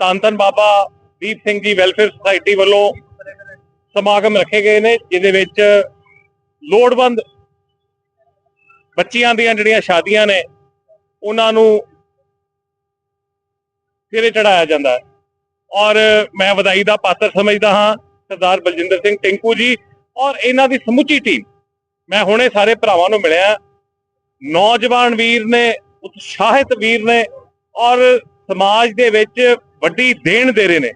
ਧੰਨ ਧੰਨ Baba Deep Singh ji welfare society ਵੱਲੋਂ ਸਮਾਗਮ ਰੱਖੇ ਗਏ ਨੇ, ਜਿਹਦੇ ਵਿੱਚ ਲੋੜਵੰਦ ਬੱਚੀਆਂ ਦੀਆਂ ਜਿਹੜੀਆਂ ਸ਼ਾਦੀਆਂ ਨੇ, ਉਹਨਾਂ ਨੂੰ ਸਿਰੇ ਚੜਾਇਆ ਜਾਂਦਾ ਹੈ। ਔਰ ਮੈਂ ਵਧਾਈ ਦਾ ਪਾਤਰ ਸਮਝਦਾ ਹਾਂ, ਸਰਦਾਰ ਬਲਜਿੰਦਰ ਸਿੰਘ ਟਿੰਕੂ ਜੀ ਔਰ ਇਹਨਾਂ ਦੀ ਸਮੁੱਚੀ ਟੀਮ। ਮੈਂ ਹੁਣੇ ਸਾਰੇ ਭਰਾਵਾਂ ਨੂੰ ਮਿਲਿਆ, ਨੌਜਵਾਨ ਵੀਰ ਨੇ, ਉਤਸ਼ਾਹਿਤ ਵੀਰ ਨੇ ਔਰ ਸਮਾਜ ਦੇ ਵਿੱਚ ਵੱਡੀ ਦੇਣ ਦੇ ਰਹੇ ਨੇ।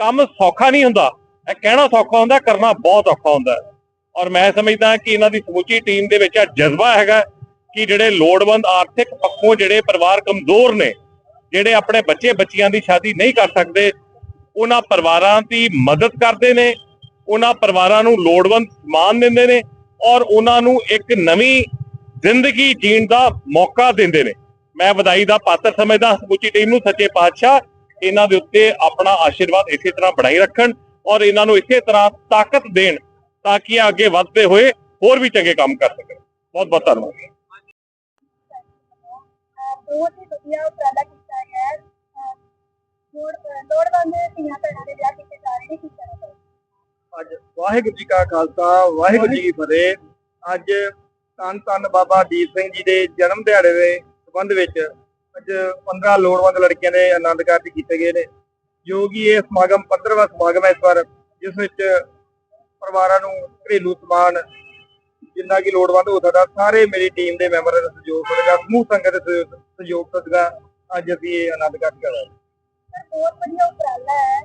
ਕੰਮ ਸੌਖਾ ਨਹੀਂ ਹੁੰਦਾ। ਇਹ ਕਹਿਣਾ ਸੌਖਾ ਹੁੰਦਾ, ਕਰਨਾ ਬਹੁਤ ਔਖਾ ਹੁੰਦਾ। ਔਰ ਮੈਂ ਸਮਝਦਾ ਕਿ ਇਹਨਾਂ ਦੀ ਸਮੁੱਚੀ ਟੀਮ ਦੇ ਵਿੱਚ ਇਹ ਜਜ਼ਬਾ ਹੈਗਾ ਕਿ ਜਿਹੜੇ ਲੋੜਵੰਦ ਆਰਥਿਕ ਪੱਖੋਂ ਜਿਹੜੇ ਪਰਿਵਾਰ ਕਮਜ਼ੋਰ ਨੇ, ਜਿਹੜੇ ਆਪਣੇ ਬੱਚੇ ਬੱਚੀਆਂ ਦੀ ਸ਼ਾਦੀ ਨਹੀਂ ਕਰ ਸਕਦੇ, ਉਹਨਾਂ ਪਰਿਵਾਰਾਂ ਦੀ ਮਦਦ ਕਰਦੇ ਨੇ, ਉਹਨਾਂ ਪਰਿਵਾਰਾਂ ਨੂੰ ਲੋੜਵੰਦ ਸਮਾਨ ਦਿੰਦੇ ਨੇ ਔਰ ਉਹਨਾਂ ਨੂੰ ਇੱਕ ਨਵੀਂ ਜ਼ਿੰਦਗੀ ਜੀਣ ਦਾ ਮੌਕਾ ਦਿੰਦੇ ਨੇ। ਮੈਂ ਵਧਾਈ ਦਾ ਪਾਤਰ ਸਮਝਦਾ ਸਮੁੱਚੀ ਟੀਮ ਨੂੰ ਸੱਚੇ ਪਾਤਸ਼ਾਹ ਇਹਨਾਂ ਦੇ ਉੱਤੇ ਆਪਣਾ ਆਸ਼ੀਰਵਾਦ ਇਸੇ ਤਰ੍ਹਾਂ ਬਣਾਈ ਰੱਖਣ ਔਰ ਇਹਨਾਂ ਨੂੰ ਇਸੇ ਤਰ੍ਹਾਂ ਤਾਕਤ ਦੇਣ ਤਾਂ ਕਿ ਇਹ ਅੱਗੇ ਵਧਦੇ ਹੋਏ ਹੋਰ ਵੀ ਚੰਗੇ ਕੰਮ ਕਰ ਸਕਣ। ਬਹੁਤ ਬਹੁਤ ਧੰਨਵਾਦ। ਬਹੁਤ ਹੀ ਵਧੀਆ ਉਪਰਾਲਾ ਕੀਤਾ ਗਿਆ ਹੈ। ਲੋੜਵੰਦ ਧੀਆਂ ਭੈਣਾਂ ਦੇ ਵਿਆਹ ਕੀਤੇ ਜਾ ਰਹੇ ਨੇ ਕੀ ਅੱਜ ਵਾਹਿਗੁਰੂ ਜੀ ਕਾ ਖਾਲਸਾ ਵਾਹਿਗੁਰੂ ਜੀ ਕੀ ਫਤਿਹ। ਅੱਜ ਧੰਨ ਧੰਨ ਬਾਬਾ ਦੀਪ ਸਿੰਘ ਜੀ ਦੇ ਜਨਮ ਦਿਹਾੜੇ ਦੇ ਸੰਬੰਧ ਵਿੱਚ ਅੱਜ 15 ਲੋੜਵੰਦ ਲੜਕੀਆਂ ਦੇ ਆਨੰਦ ਕਾਰਜ ਕੀਤੇ ਗਏ ਨੇ, ਜੋ ਕਿ ਇਹ ਸਮਾਗਮ 15ਵਾਂ ਸਮਾਗਮ ਹੈ ਇਸ ਵਾਰ, ਜਿਸ ਵਿੱਚ ਪਰਿਵਾਰਾਂ ਨੂੰ ਘਰੇਲੂ ਸਮਾਨ ਜਿੰਨਾ ਕਿ ਲੋੜਵੰਦ ਹੋ ਸਕਦਾ, ਸਾਰੇ ਮੇਰੀ ਟੀਮ ਦੇ ਮੈਂਬਰਾਂ ਦਾ ਸਹਿਯੋਗ ਸਦਕਾ ਸਮੂਹ ਸੰਗਤ ਦੇ ਸਹਿਯੋਗ- ਸਦਕਾ ਅੱਜ ਅਸੀਂ ਇਹ ਆਨੰਦ ਕਾਰਜ ਕਰ ਰਹੇ ਹਾਂ। ਬਹੁਤ ਵਧੀਆ ਉਪਰਾਲਾ ਹੈ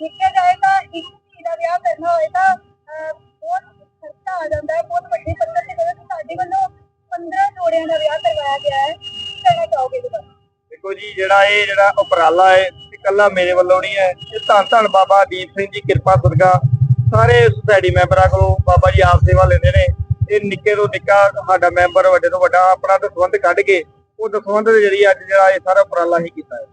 ਦੇਖਿਆ ਜਾਏ ਤਾਂ ਇੱਕ ਧੀ ਦਾ ਵਿਆਹ ਕਰਨਾ ਹੋਏ ਤਾਂ ਬਹੁਤ ਖਰਚਾ ਆ ਜਾਂਦਾ ਹੈ, ਬਹੁਤ ਵੱਡੇ ਪੱਧਰ ਤੇ ਜਦੋਂ ਵੱਲੋਂ 15 ਜੋੜਿਆਂ ਦਾ ਵਿਆਹ ਕਰਵਾਇਆ ਗਿਆ ਹੈ। ਕੀ ਕਹਿਣਾ ਚਾਹੋਗੇ ਬਾਰੇ? ਦੇਖੋ ਜੀ ਜਿਹੜਾ ਇਹ ਜਿਹੜਾ ਉਪਰਾਲਾ ਹੈ ਇਹ ਇਕੱਲਾ ਮੇਰੇ ਵੱਲੋਂ ਨਹੀਂ ਹੈ। ਇਹ ਧੰਨ ਧੰਨ ਬਾਬਾ ਦੀਪ ਸਿੰਘ ਜੀ ਕਿਰਪਾ ਸਦਕਾ ਸਾਰੇ ਸੁਸਾਇਟੀ ਮੈਂਬਰਾਂ ਕੋਲੋਂ ਬਾਬਾ ਜੀ ਆਪ ਸੇਵਾ ਲੈਂਦੇ ਨੇ। ਇਹ ਨਿੱਕੇ ਤੋਂ ਨਿੱਕਾ ਸਾਡਾ ਮੈਂਬਰ ਵੱਡੇ ਤੋਂ ਵੱਡਾ ਆਪਣਾ ਦਸਵੰਧ ਕੱਢ ਕੇ ਉਹ ਦਸਵੰਧ ਦੇ ਜਰੀਏ ਅੱਜ ਜਿਹੜਾ ਇਹ ਸਾਰਾ ਉਪਰਾਲਾ ਹੀ ਕੀਤਾ ਹੈ।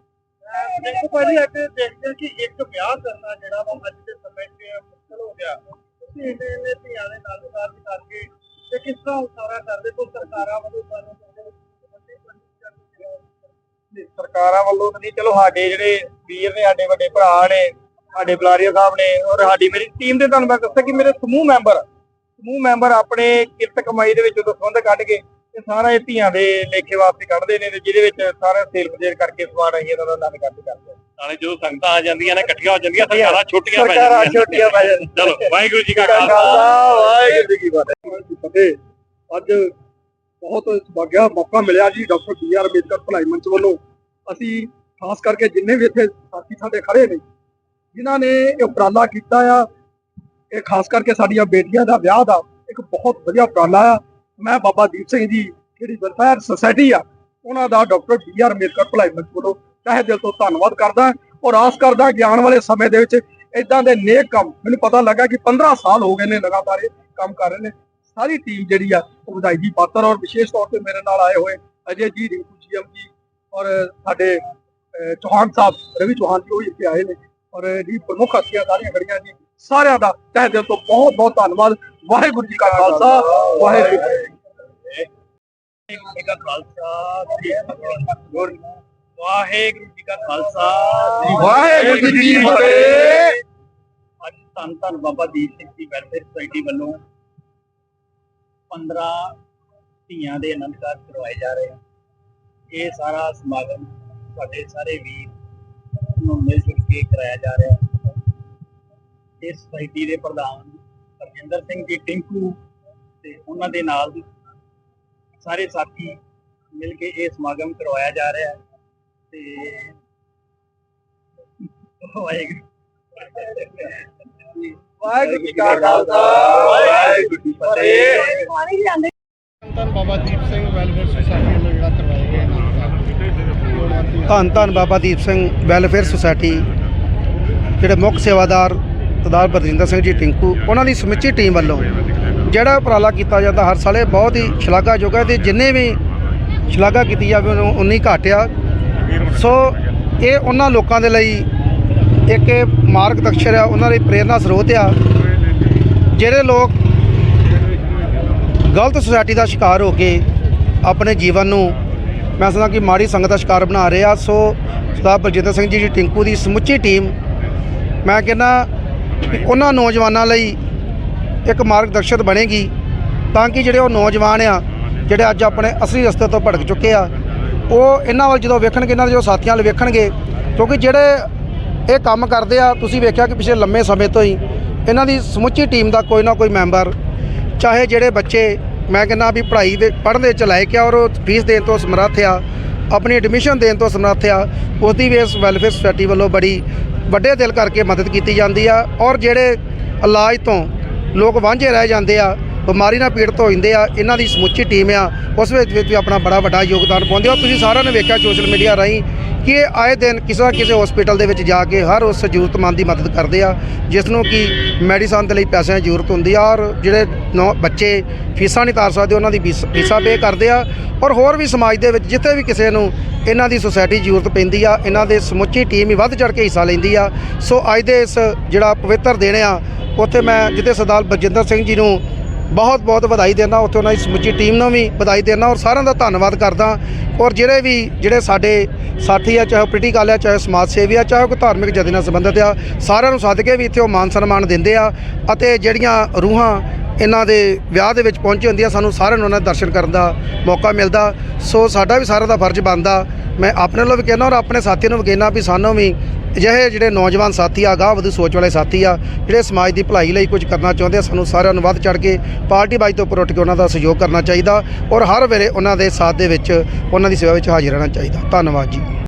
ਦੇਖੋ ਭਾਜੀ ਅੱਜ ਦੇਖਦੇ ਕਿ ਇੱਕ ਵਿਆਹ ਕਰਨਾ ਜਿਹੜਾ ਵਾ ਅੱਜ ਦੇ ਸਮੇਂ 'ਚ ਮੁਸ਼ਕਲ ਹੋ ਗਿਆ। ਤੁਸੀਂ ਇੰਨੇ ਕਿਸ ਤਰ੍ਹਾਂ ਉਸਾਰਾ ਕਰਦੇ ਕੋਈ ਸਰਕਾਰਾਂ ਵੱਲੋਂ ਸਾਨੂੰ ਨਹੀਂ, ਸਰਕਾਰਾਂ ਵੱਲੋਂ ਤਾਂ ਨਹੀਂ ਚਲੋ ਸਾਡੇ ਜਿਹੜੇ ਵੀਰ ਨੇ ਸਾਡੇ ਵੱਡੇ ਭਰਾ ਨੇ ਸਾਡੇ ਬਲਾਰੀਆ ਸਾਹਿਬ ਨੇ ਔਰ ਸਾਡੀ ਮੇਰੀ ਟੀਮ ਦੇ ਤੁਹਾਨੂੰ ਮੈਂ ਦੱਸਿਆ ਕਿ ਮੇਰੇ ਸਮੂਹ ਮੈਂਬਰ ਸਮੂਹ ਮੈਂਬਰ ਆਪਣੇ ਕਿਰਤ ਕਮਾਈ ਦੇ ਵਿੱਚੋਂ ਦਸਵੰਧ ਕੱਢ ਕੇ ਤੇ ਸਾਰਾ ਇਹ ਧੀਆਂ ਦੇ ਲੇਖੇ ਵਾਸਤੇ ਕੱਢਦੇ ਨੇ ਤੇ ਜਿਹਦੇ ਵਿੱਚ ਸਾਰਾ ਸੇਲ ਫਜੇਰ ਕਰਕੇ ਸਮਾਨ ਅਸੀਂ ਇਹਨਾਂ ਦਾ ਆਨੰਦ ਕਾਰਜ ਕਰਦੇ ਹਾਂ। ਨਾਲੇ ਜਦੋਂ ਸੰਗਤਾਂ ਆ ਜਾਂਦੀਆਂ ਨੇ ਇਕੱਠੀਆਂ ਹੋ ਜਾਂਦੀਆਂ ਸਰਕਾਰਾਂ ਛੋਟੀਆਂ ਪੈ ਸਰਕਾਰਾਂ ਜਾਂਦੀਆਂ ਛੋਟੀਆਂ ਪੈ ਜਾਂਦੀਆਂ ਚਲੋ ਵਾਹਿਗੁਰੂ ਜੀ ਕਾ ਖਾਲਸਾ ਵਾਹਿਗੁਰੂ ਜੀ ਕੀ ਫਤਿਹ। ਫਤਿਹ। ਅੱਜ ਬਹੁਤ ਸੁਭਾਗਿਆ ਮੌਕਾ ਮਿਲਿਆ ਜੀ, ਡਾਕਟਰ ਬੀ ਆਰ ਅੰਬੇਦਕਰ ਭਲਾਈ ਮੰਚ ਵੱਲੋਂ। ਅਸੀਂ ਖਾਸ ਕਰਕੇ ਜਿੰਨੇ ਵੀ ਇੱਥੇ ਸਾਥੀ ਸਾਡੇ ਖੜੇ ਨੇ, ਜਿਨ੍ਹਾਂ ਨੇ ਇਹ ਉਪਰਾਲਾ ਕੀਤਾ ਆ, ਇਹ ਖਾਸ ਕਰਕੇ ਸਾਡੀਆਂ ਬੇਟੀਆਂ ਦਾ ਵਿਆਹ ਦਾ ਇੱਕ ਬਹੁਤ ਵਧੀਆ ਉਪਰਾਲਾ ਆ। ਮੈਂ ਬਾਬਾ ਦੀਪ ਸਿੰਘ ਜੀ, ਜਿਹੜੀ ਵੈਲਫੇਅਰ ਸੁਸਾਇਟੀ ਆ, ਉਹਨਾਂ ਦਾ ਡਾਕਟਰ ਬੀ ਆਰ ਅੰਬੇਦਕਰ ਭਲਾਈ ਮੰਚ ਵੱਲੋਂ ਤਹਿ ਦਿਲ ਤੋਂ ਧੰਨਵਾਦ ਕਰਦਾ ਔਰ ਆਸ ਕਰਦਾ ਕਿ ਆਉਣ ਵਾਲੇ ਸਮੇਂ ਦੇ ਵਿੱਚ ਇਦਾਂ ਦੇ ਨੇਕ ਕੰਮ, ਮੈਨੂੰ ਪਤਾ ਲੱਗਾ ਕਿ 15 ਸਾਲ ਹੋ ਗਏ ਨੇ ਲਗਾਤਾਰ ਇਹ ਕੰਮ ਕਰ ਰਹੇ ਨੇ ਸਾਰੀ ਟੀਮ ਜਿਹੜੀ ਆ, ਉਹ ਵਧਾਈ ਦੀ ਪਾਤਰ ਔਰ ਵਿਸ਼ੇਸ਼ ਤੌਰ ਤੇ ਮੇਰੇ ਨਾਲ ਆਏ ਹੋਏ ਅਜੇ ਜੀ ਰਿੰਕੂ ਜੀ ਜੀ ਔਰ ਸਾਡੇ ਚੌਹਾਨ ਸਾਹਿਬ, ਰਵੀ ਚੌਹਾਨ ਜੀ, ਉਹ ਇੱਥੇ ਆਏ ਨੇ ਔਰ ਜੀ ਪ੍ਰਮੁੱਖ ਹਸਤੀਆਂ ਸਾਰੀਆਂ ਖੜੀਆਂ ਜੀ, ਸਾਰਿਆਂ ਦਾ ਤਹਿ ਦਿਲ ਤੋਂ ਬਹੁਤ ਬਹੁਤ ਧੰਨਵਾਦ। ਵਾਹਿਗੁਰੂ ਜੀ ਕਾ ਖਾਲਸਾ, ਵਾਹਿਗੁਰੂ ਜੀ ਵਾਹਿਗੁਰੂ ਜੀ ਕਾ ਖਾਲਸਾ ਵਾਹਿਗੁਰੂ ਜੀ ਕਾ ਖਾਲਸਾ ਵਾਹਿਗੁਰੂ ਜੀ ਕੀ ਫਤਿਹ। ਅੱਜ ਧੰਨ ਧੰਨ ਬਾਬਾ ਦੀਪ ਸਿੰਘ ਜੀ ਵੈਲਫੇਅਰ ਸੁਸਾਇਟੀ ਵੱਲੋਂ 15 ਧੀਆਂ ਦੇ ਆਨੰਦ ਕਾਰਜ ਕਰਵਾਏ ਜਾ ਰਹੇ ਹਨ। ਇਹ ਸਾਰਾ ਸਮਾਗਮ ਸਾਡੇ ਸਾਰੇ ਵੀਰ ਨੂੰ ਮਿਲ ਜੁਲ ਕੇ ਕਰਾਇਆ ਜਾ ਰਿਹਾ ਹੈ। ਇਸ ਸੁਸਾਇਟੀ ਦੇ ਪ੍ਰਧਾਨ ਰਜਿੰਦਰ ਸਿੰਘ ਜੀ ਟਿੰਕੂ ਤੇ ਉਹਨਾਂ ਦੇ ਨਾਲ ਸਾਰੇ ਸਾਥੀ ਮਿਲ ਕੇ ਇਹ ਸਮਾਗਮ ਕਰਵਾਇਆ ਜਾ ਰਿਹਾ ਹੈ ਤੇ ਵਾਹਿਗੁਰੂ। ਵਾਹਿਗੁਰੂ ਜੀ ਕਾ ਖਾਲਸਾ ਵਾਹਿਗੁਰੂ ਜੀ ਕੀ ਫਤਿਹ। ਪਾਣੀ ਜਾਂਦੇ ਧੰਨ ਬਾਬਾ ਦੀਪ ਸਿੰਘ ਵੈਲਫੇਅਰ ਸੁਸਾਇਟੀ ਵੱਲੋਂ ਜਿਹੜਾ ਕਰਵਾਇਆ ਗਿਆ ਧੰਨ ਧੰਨ ਬਾਬਾ ਦੀਪ ਸਿੰਘ ਵੈਲਫੇਅਰ ਸੁਸਾਇਟੀ ਜਿਹੜੇ ਮੁੱਖ ਸੇਵਾਦਾਰ ਸਰਦਾਰ ਬਰਜਿੰਦਰ ਸਿੰਘ ਜੀ ਟਿੰਕੂ ਉਹਨਾਂ ਦੀ ਸਮੁੱਚੀ ਟੀਮ ਵੱਲੋਂ ਜਿਹੜਾ ਉਪਰਾਲਾ ਕੀਤਾ ਜਾਂਦਾ ਹਰ ਸਾਲ ਬਹੁਤ ਹੀ ਸ਼ਲਾਘਾਯੋਗ ਹੈ ਤੇ ਜਿੰਨੇ ਵੀ ਸ਼ਲਾਘਾ ਕੀਤੀ ਜਾਵੇ ਉਹਨੂੰ ਉਨੀ ਘੱਟ ਆ। ਸੋ ਇਹ ਉਹਨਾਂ ਲੋਕਾਂ ਦੇ ਲਈ ਇੱਕ ਇਹ ਮਾਰਗ ਮਾਰਗਦਰਸ਼ਕ ਆ, ਉਹਨਾਂ ਲਈ ਪ੍ਰੇਰਨਾ ਸਰੋਤ ਆ। ਜਿਹੜੇ ਲੋਕ ਗਲਤ ਸੁਸਾਇਟੀ ਦਾ ਸ਼ਿਕਾਰ ਹੋ ਕੇ ਆਪਣੇ ਜੀਵਨ ਨੂੰ, ਮੈਂ ਸਮਝਦਾ ਕਿ ਮਾੜੀ ਸੰਗਤ ਦਾ ਸ਼ਿਕਾਰ ਬਣਾ ਰਹੇ ਆ, ਸੋ ਸਰਦਾਰ ਬਲਜਿੰਦਰ ਸਿੰਘ ਜੀ ਦੀ ਟਿੰਕੂ ਦੀ ਸਮੁੱਚੀ ਟੀਮ, ਮੈਂ ਕਹਿੰਦਾ ਉਹਨਾਂ ਨੌਜਵਾਨਾਂ ਲਈ ਇੱਕ ਮਾਰਗ ਮਾਰਗਦਰਸ਼ਕ ਬਣੇਗੀ, ਤਾਂ ਕਿ ਜਿਹੜੇ ਉਹ ਨੌਜਵਾਨ ਆ, ਜਿਹੜੇ ਅੱਜ ਆਪਣੇ ਅਸਲੀ ਰਸਤੇ ਤੋਂ ਭਟਕ ਚੁੱਕੇ ਆ, ਉਹ ਇਹਨਾਂ ਵੱਲ ਜਦੋਂ ਵੇਖਣਗੇ, ਇਹਨਾਂ ਦੇ ਜੋ ਸਾਥੀਆਂ ਵੱਲ ਵੇਖਣਗੇ, ਕਿਉਂਕਿ ਜਿਹੜੇ ਇਹ ਕੰਮ ਕਰਦੇ ਆ, ਤੁਸੀਂ ਵੇਖਿਆ ਕਿ ਪਿਛਲੇ ਲੰਮੇ ਸਮੇਂ ਤੋਂ ਹੀ ਇਹਨਾਂ ਦੀ ਸਮੁੱਚੀ ਟੀਮ ਦਾ ਕੋਈ ਨਾ ਕੋਈ ਮੈਂਬਰ, ਚਾਹੇ ਜਿਹੜੇ ਬੱਚੇ, ਮੈਂ ਕਹਿੰਦਾ ਵੀ ਪੜ੍ਹਾਈ ਦੇ, ਪੜ੍ਹਨ ਦੇ ਚ ਲਾਇਕ ਆ ਔਰ ਉਹ ਫੀਸ ਦੇਣ ਤੋਂ ਸਮਰੱਥ ਆ, ਆਪਣੀ ਐਡਮਿਸ਼ਨ ਦੇਣ ਤੋਂ ਸਮਰੱਥ ਆ ਉਹਦੀ ਵੀ ਇਸ ਵੈਲਫੇਅਰ ਸੁਸਾਇਟੀ ਵੱਲੋਂ ਬੜੀ ਵੱਡੇ ਦਿਲ ਕਰਕੇ ਮਦਦ ਕੀਤੀ ਜਾਂਦੀ ਆ ਔਰ ਜਿਹੜੇ ਇਲਾਜ ਤੋਂ ਲੋਕ ਵਾਂਝੇ ਰਹਿ ਜਾਂਦੇ ਆ ਬਿਮਾਰੀ ਨਾਲ ਪੀੜਤ ਹੋ ਜਾਂਦੇ ਆ, ਇਹਨਾਂ ਦੀ ਸਮੁੱਚੀ ਟੀਮ ਆ, ਉਸ ਵਿੱਚ ਵਿੱਚ ਵੀ ਆਪਣਾ ਬੜਾ ਵੱਡਾ ਯੋਗਦਾਨ ਪਾਉਂਦੇ ਆ ਤੁਸੀਂ ਸਾਰਿਆਂ ਨੇ ਵੇਖਿਆ ਸੋਸ਼ਲ ਮੀਡੀਆ ਰਾਹੀਂ ਕਿ ਆਏ ਦਿਨ ਕਿਸੇ ਨਾ ਕਿਸੇ ਹਸਪੀਟਲ ਦੇ ਵਿੱਚ ਜਾ ਕੇ ਹਰ ਉਸ ਜ਼ਰੂਰਤਮੰਦ ਦੀ ਮਦਦ ਕਰਦੇ ਆ, ਜਿਸ ਨੂੰ ਕਿ ਮੈਡੀਸਨ ਦੇ ਲਈ ਪੈਸਿਆਂ ਦੀ ਜ਼ਰੂਰਤ ਹੁੰਦੀ ਆ ਔਰ ਜਿਹੜੇ ਨੌ ਬੱਚੇ ਫੀਸਾਂ ਨਹੀਂ ਤਾਰ ਸਕਦੇ, ਉਹਨਾਂ ਦੀ ਫੀਸ- ਫੀਸਾਂ ਪੇ ਕਰਦੇ ਆ। ਔਰ ਹੋਰ ਵੀ ਸਮਾਜ ਦੇ ਵਿੱਚ ਜਿੱਥੇ ਵੀ ਕਿਸੇ ਨੂੰ ਇਹਨਾਂ ਦੀ ਸੁਸਾਇਟੀ ਜ਼ਰੂਰਤ ਪੈਂਦੀ ਆ, ਇਹਨਾਂ ਦੇ ਸਮੁੱਚੀ ਟੀਮ ਹੀ ਵੱਧ ਚੜ ਕੇ ਹਿੱਸਾ ਲੈਂਦੀ ਆ। ਸੋ ਅੱਜ ਦੇ ਇਸ ਜਿਹੜਾ ਪਵਿੱਤਰ ਦਿਨ ਆ, ਉੱਥੇ ਮੈਂ ਜਿੱਥੇ ਸਰਦਾਰ ਬਲਜਿੰਦਰ ਸਿੰਘ ਜੀ ਨੂੰ ਬਹੁਤ ਬਹੁਤ ਵਧਾਈ ਦਿੰਦਾ, ਉੱਥੇ ਉਹਨਾਂ ਦੀ ਸਮੁੱਚੀ ਟੀਮ ਨੂੰ ਵੀ ਵਧਾਈ ਦਿੰਦਾ ਔਰ ਸਾਰਿਆਂ ਦਾ ਧੰਨਵਾਦ ਕਰਦਾ। ਔਰ ਜਿਹੜੇ ਵੀ, ਜਿਹੜੇ ਸਾਡੇ ਸਾਥੀ ਆ, ਚਾਹੇ ਪੋਲੀਟੀਕਲ ਆ, ਚਾਹੇ ਸਮਾਜ ਸੇਵੀ ਆ, ਚਾਹੇ ਕੋਈ ਧਾਰਮਿਕ ਜਥੇ ਨਾਲ ਸੰਬੰਧਿਤ ਆ, ਸਾਰਿਆਂ ਨੂੰ ਸੱਦ ਕੇ ਵੀ ਇੱਥੇ ਉਹ ਮਾਨ ਸਨਮਾਨ ਦਿੰਦੇ ਆ ਅਤੇ ਜਿਹੜੀਆਂ ਰੂਹਾਂ ਇਹਨਾਂ ਦੇ ਵਿਆਹ ਦੇ ਵਿੱਚ ਪਹੁੰਚੀ ਆ, ਸਾਨੂੰ ਸਾਰਿਆਂ ਨੂੰ ਉਹਨਾਂ ਦੇ ਦਰਸ਼ਨ ਕਰਨ ਦਾ ਮੌਕਾ ਮਿਲਦਾ। ਸੋ ਸਾਡਾ ਵੀ ਸਾਰਿਆਂ ਦਾ ਫਰਜ਼ ਬਣਦਾ। ਮੈਂ ਆਪਣੇ ਵੱਲੋਂ ਵੀ ਕਹਿੰਦਾ ਔਰ ਆਪਣੇ ਸਾਥੀਆਂ ਨੂੰ ਵੀ ਕਹਿੰਦਾ ਵੀ ਸਾਨੂੰ ਵੀ ਅਜਿਹੇ ਜਿਹੜੇ ਨੌਜਵਾਨ ਸਾਥੀ ਆ, ਅਗਾਹ ਵਧੂ ਸੋਚ ਵਾਲੇ ਸਾਥੀ ਆ, ਜਿਹੜੇ ਸਮਾਜ ਦੀ ਭਲਾਈ ਲਈ ਕੁਝ ਕਰਨਾ ਚਾਹੁੰਦੇ ਆ, ਸਾਨੂੰ ਸਾਰਿਆਂ ਨੂੰ ਵੱਧ ਚੜ ਕੇ ਪਾਰਟੀ ਬਾਈ ਤੋਂ ਉੱਪਰ ਉੱਠ ਕੇ ਉਹਨਾਂ ਦਾ ਸਹਿਯੋਗ ਕਰਨਾ ਚਾਹੀਦਾ ਔਰ ਹਰ ਵੇਲੇ ਉਹਨਾਂ ਦੇ ਸਾਥ ਦੇ ਵਿੱਚ ਉਹਨਾਂ ਦੀ ਸੇਵਾ ਵਿੱਚ ਹਾਜ਼ਰ ਰਹਿਣਾ ਚਾਹੀਦਾ। ਧੰਨਵਾਦ ਜੀ।